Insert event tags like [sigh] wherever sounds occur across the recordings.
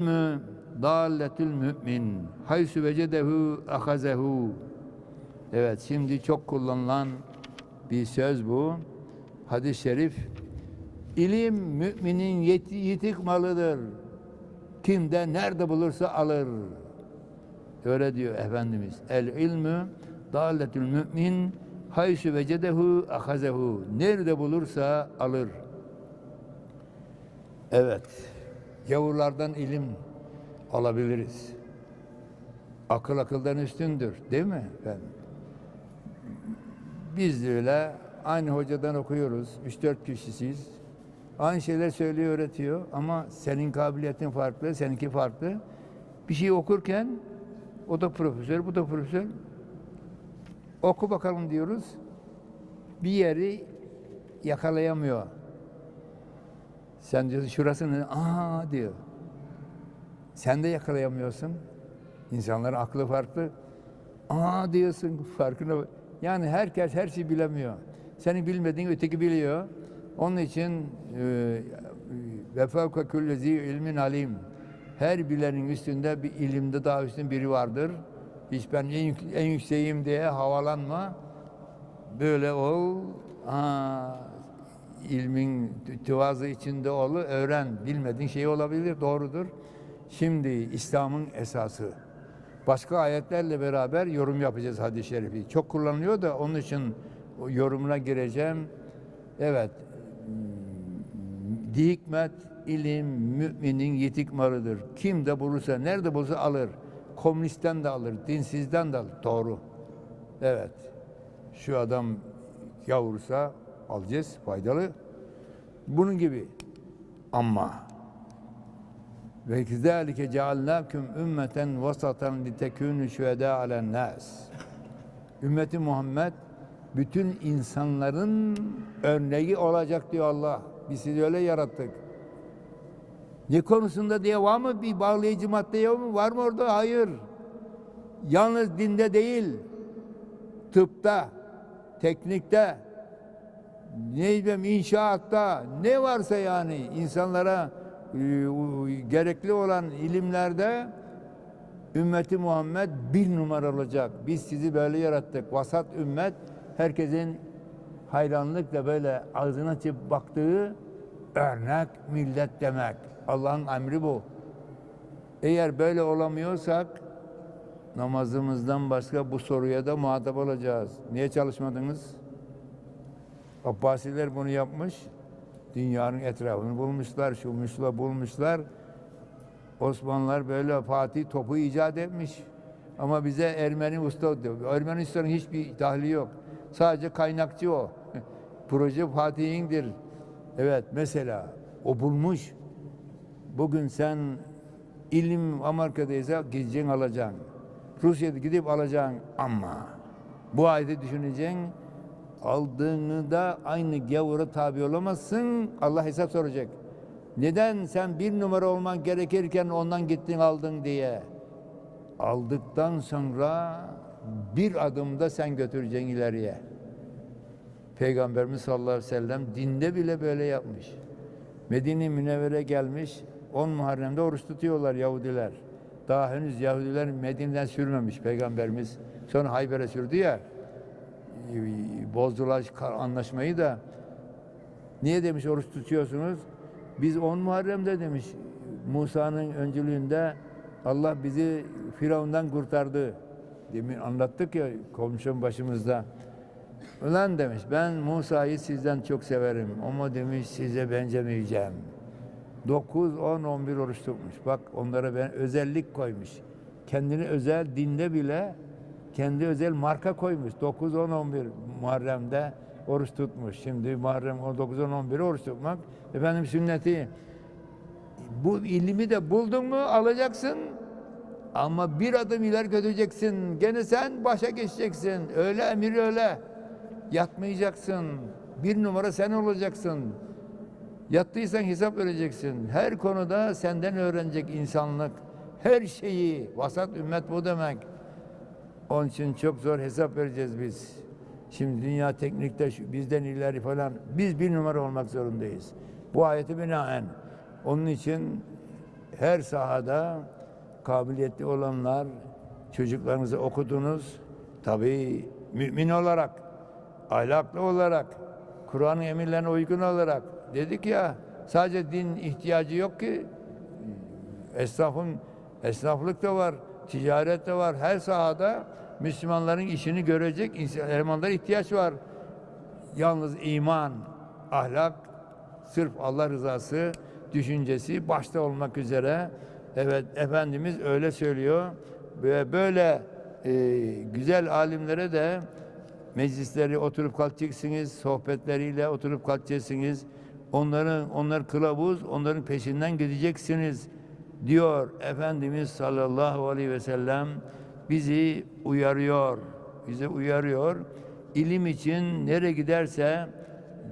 mü dalletül mümin haysu vecedehu ahazehu Evet şimdi çok kullanılan bir söz bu. Hadis-i şerif İlim müminin yeti, yitik malıdır. Kimde nerede bulursa alır. Öyle diyor Efendimiz. El ilmü dalletül mümin haysu vecedehu ahazehu. Nerede bulursa alır. Evet. Gavurlardan ilim alabiliriz. Akıl akıldan üstündür. Değil mi efendim? Biz de öyle aynı hocadan okuyoruz. 3-4 kişisiyiz. Aynı şeyler söylüyor, öğretiyor ama senin kabiliyetin farklı, seninki farklı. Bir şey okurken o da profesör, bu da profesör. Oku bakalım diyoruz. Bir yeri yakalayamıyor. Sen diyorsun şurasını, aa diyor. Sen de yakalayamıyorsun. İnsanların aklı farklı. Aa diyorsun farkına. bak. Yani herkes her şeyi bilemiyor. Senin bilmediğin öteki biliyor. Onun için e, ve fevke küllezi ilmin alim. Her bilenin üstünde bir ilimde daha üstün biri vardır. Hiç ben en, en yükseğim diye havalanma. Böyle ol. Aa, ilmin tüvazı içinde ol, öğren. Bilmediğin şey olabilir, doğrudur. Şimdi İslam'ın esası. Başka ayetlerle beraber yorum yapacağız hadis-i şerifi. Çok kullanılıyor da onun için yorumuna gireceğim. Evet. Hikmet, ilim, müminin yetik malıdır. Kim de bulursa, nerede bulursa alır. Komünistten de alır, dinsizden de alır. Doğru. Evet. Şu adam yavursa alacağız, faydalı. Bunun gibi. Ama ve kizalike cealnakum ümmeten vasatan litekunu şühedâ alen nas. Ümmeti Muhammed bütün insanların örneği olacak diyor Allah. Biz sizi öyle yarattık. Ne konusunda diye var mı bir bağlayıcı madde yok mu? Var mı orada? Hayır. Yalnız dinde değil, tıpta, teknikte, ne bileyim inşaatta, ne varsa yani insanlara e, gerekli olan ilimlerde ümmeti Muhammed bir numara olacak. Biz sizi böyle yarattık. Vasat ümmet herkesin hayranlıkla böyle ağzını açıp baktığı örnek millet demek. Allah'ın emri bu. Eğer böyle olamıyorsak namazımızdan başka bu soruya da muhatap olacağız. Niye çalışmadınız? Abbasiler bunu yapmış. Dünyanın etrafını bulmuşlar, şu müşla bulmuşlar. Osmanlılar böyle Fatih topu icat etmiş. Ama bize Ermeni usta diyor. Ermenistan'ın hiçbir dahli yok. Sadece kaynakçı o. [laughs] Proje Fatih'indir. Evet mesela o bulmuş. Bugün sen ilim Amerika'daysa gideceksin alacaksın. Rusya'da gidip alacaksın ama bu ayeti düşüneceksin. Aldığını da aynı gavura tabi olamazsın. Allah hesap soracak. Neden sen bir numara olman gerekirken ondan gittin aldın diye. Aldıktan sonra bir adımda sen götüreceksin ileriye. Peygamberimiz sallallahu aleyhi ve sellem dinde bile böyle yapmış. Medine Münevvere gelmiş. 10 Muharrem'de oruç tutuyorlar Yahudiler. Daha henüz Yahudiler Medine'den sürmemiş Peygamberimiz. Sonra Hayber'e sürdü ya. Bozdular anlaşmayı da. Niye demiş oruç tutuyorsunuz? Biz 10 Muharrem'de demiş Musa'nın öncülüğünde Allah bizi Firavun'dan kurtardı. Demin anlattık ya komşum başımızda. Ulan demiş ben Musa'yı sizden çok severim ama demiş size benzemeyeceğim. 9, 10, 11 oruç tutmuş. Bak onlara ben özellik koymuş. Kendini özel dinde bile kendi özel marka koymuş. 9, 10, 11 Muharrem'de oruç tutmuş. Şimdi Muharrem 19, 10, 11 oruç tutmak efendim sünneti. Bu ilmi de buldun mu alacaksın. Ama bir adım ileri götüreceksin. Gene sen başa geçeceksin. Öyle emir öyle. Yatmayacaksın. Bir numara sen olacaksın. Yattıysan hesap vereceksin. Her konuda senden öğrenecek insanlık. Her şeyi. Vasat ümmet bu demek. Onun için çok zor hesap vereceğiz biz. Şimdi dünya teknikte bizden ileri falan. Biz bir numara olmak zorundayız. Bu ayeti binaen. Onun için her sahada kabiliyetli olanlar çocuklarınızı okudunuz. Tabii mümin olarak, ahlaklı olarak, Kur'an'ın emirlerine uygun olarak dedik ya sadece din ihtiyacı yok ki esnafın esnaflık da var, ticaret de var. Her sahada Müslümanların işini görecek elemanlara ihtiyaç var. Yalnız iman, ahlak, sırf Allah rızası düşüncesi başta olmak üzere evet Efendimiz öyle söylüyor ve böyle e, güzel alimlere de meclisleri oturup kalkacaksınız, sohbetleriyle oturup kalkacaksınız. Onların onlar kılavuz, onların peşinden gideceksiniz diyor Efendimiz sallallahu aleyhi ve sellem bizi uyarıyor. Bizi uyarıyor. İlim için nereye giderse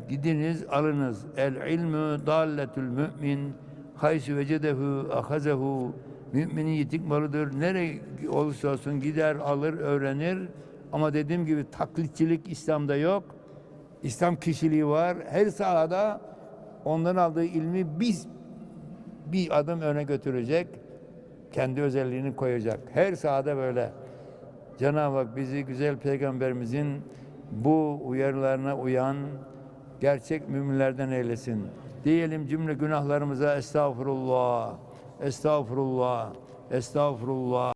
gidiniz alınız. El ilmü dalletül mümin haysu vecedehu ahazehu müminin yetik malıdır. Nereye olursa olsun gider alır öğrenir. Ama dediğim gibi taklitçilik İslam'da yok. İslam kişiliği var. Her sahada ondan aldığı ilmi biz bir adım öne götürecek. Kendi özelliğini koyacak. Her sahada böyle. Cenab-ı Hak bizi güzel peygamberimizin bu uyarılarına uyan gerçek müminlerden eylesin. Diyelim cümle günahlarımıza estağfurullah, estağfurullah, estağfurullah.